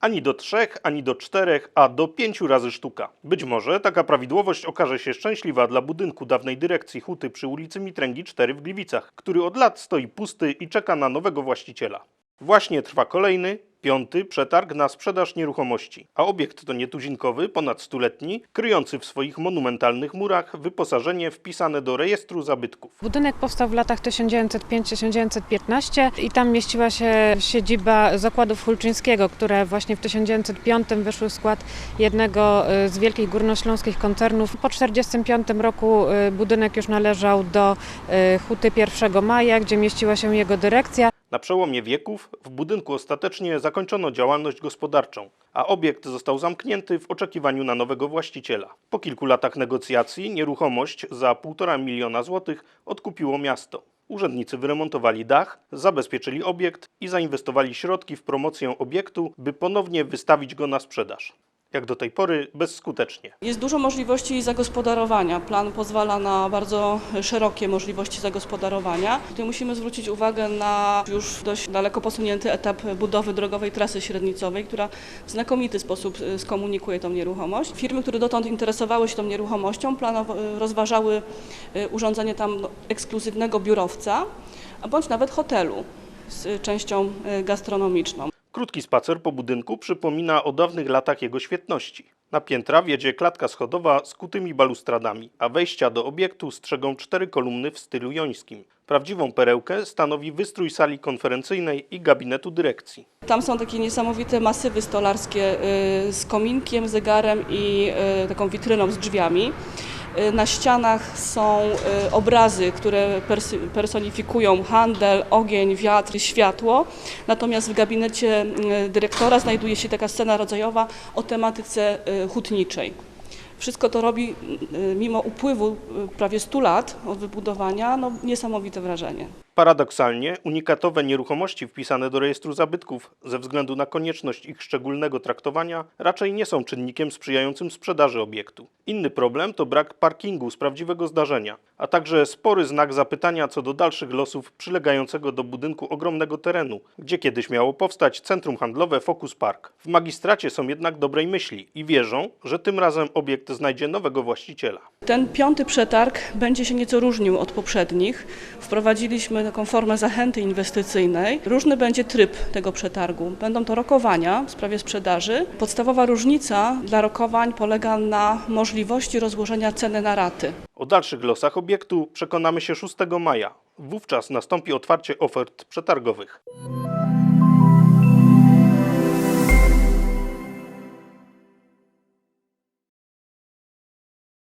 Ani do trzech, ani do czterech, a do pięciu razy sztuka. Być może taka prawidłowość okaże się szczęśliwa dla budynku dawnej dyrekcji Huty przy ulicy Mitręgi 4 w Gliwicach, który od lat stoi pusty i czeka na nowego właściciela. Właśnie trwa kolejny, piąty przetarg na sprzedaż nieruchomości, a obiekt to nietuzinkowy, ponad stuletni, kryjący w swoich monumentalnych murach wyposażenie wpisane do rejestru zabytków. Budynek powstał w latach 1905-1915 i tam mieściła się siedziba zakładów Hulczyńskiego, które właśnie w 1905 wyszły w skład jednego y, z wielkich górnośląskich koncernów. Po 1945 roku y, budynek już należał do y, Huty 1 Maja, gdzie mieściła się jego dyrekcja. Na przełomie wieków w budynku ostatecznie zakończono działalność gospodarczą, a obiekt został zamknięty w oczekiwaniu na nowego właściciela. Po kilku latach negocjacji nieruchomość za 1,5 miliona złotych odkupiło miasto. Urzędnicy wyremontowali dach, zabezpieczyli obiekt i zainwestowali środki w promocję obiektu, by ponownie wystawić go na sprzedaż. Jak do tej pory bezskutecznie. Jest dużo możliwości zagospodarowania. Plan pozwala na bardzo szerokie możliwości zagospodarowania. Tutaj musimy zwrócić uwagę na już dość daleko posunięty etap budowy drogowej trasy średnicowej, która w znakomity sposób y, skomunikuje tą nieruchomość. Firmy, które dotąd interesowały się tą nieruchomością, y, rozważały y, urządzenie tam ekskluzywnego biurowca, bądź nawet hotelu z częścią gastronomiczną. Krótki spacer po budynku przypomina o dawnych latach jego świetności. Na piętra wiedzie klatka schodowa z kutymi balustradami, a wejścia do obiektu strzegą cztery kolumny w stylu jońskim. Prawdziwą perełkę stanowi wystrój sali konferencyjnej i gabinetu dyrekcji. Tam są takie niesamowite masywy stolarskie y, z kominkiem, zegarem i y, taką witryną z drzwiami. Y, Na ścianach są y, obrazy, które personifikują handel, ogień, wiatr, światło. Natomiast w gabinecie y, dyrektora znajduje się taka scena rodzajowa o tematyce hutniczej. Wszystko to robi mimo upływu prawie 100 lat od wybudowania no, niesamowite wrażenie. Paradoksalnie unikatowe nieruchomości wpisane do rejestru zabytków ze względu na konieczność ich szczególnego traktowania raczej nie są czynnikiem sprzyjającym sprzedaży obiektu. Inny problem to brak parkingu z prawdziwego zdarzenia, a także spory znak zapytania co do dalszych losów przylegającego do budynku ogromnego terenu, gdzie kiedyś miało powstać centrum handlowe Focus Park. W magistracie są jednak dobrej myśli i wierzą, że tym razem obiekt znajdzie nowego właściciela. Ten piąty przetarg będzie się nieco różnił od poprzednich. Wprowadziliśmy taką formę zachęty inwestycyjnej. Różny będzie tryb tego przetargu. Będą to rokowania w sprawie sprzedaży. Podstawowa różnica dla rokowań polega na możliwości rozłożenia ceny na raty. O dalszych losach obiektu przekonamy się 6 maja. Wówczas nastąpi otwarcie ofert przetargowych.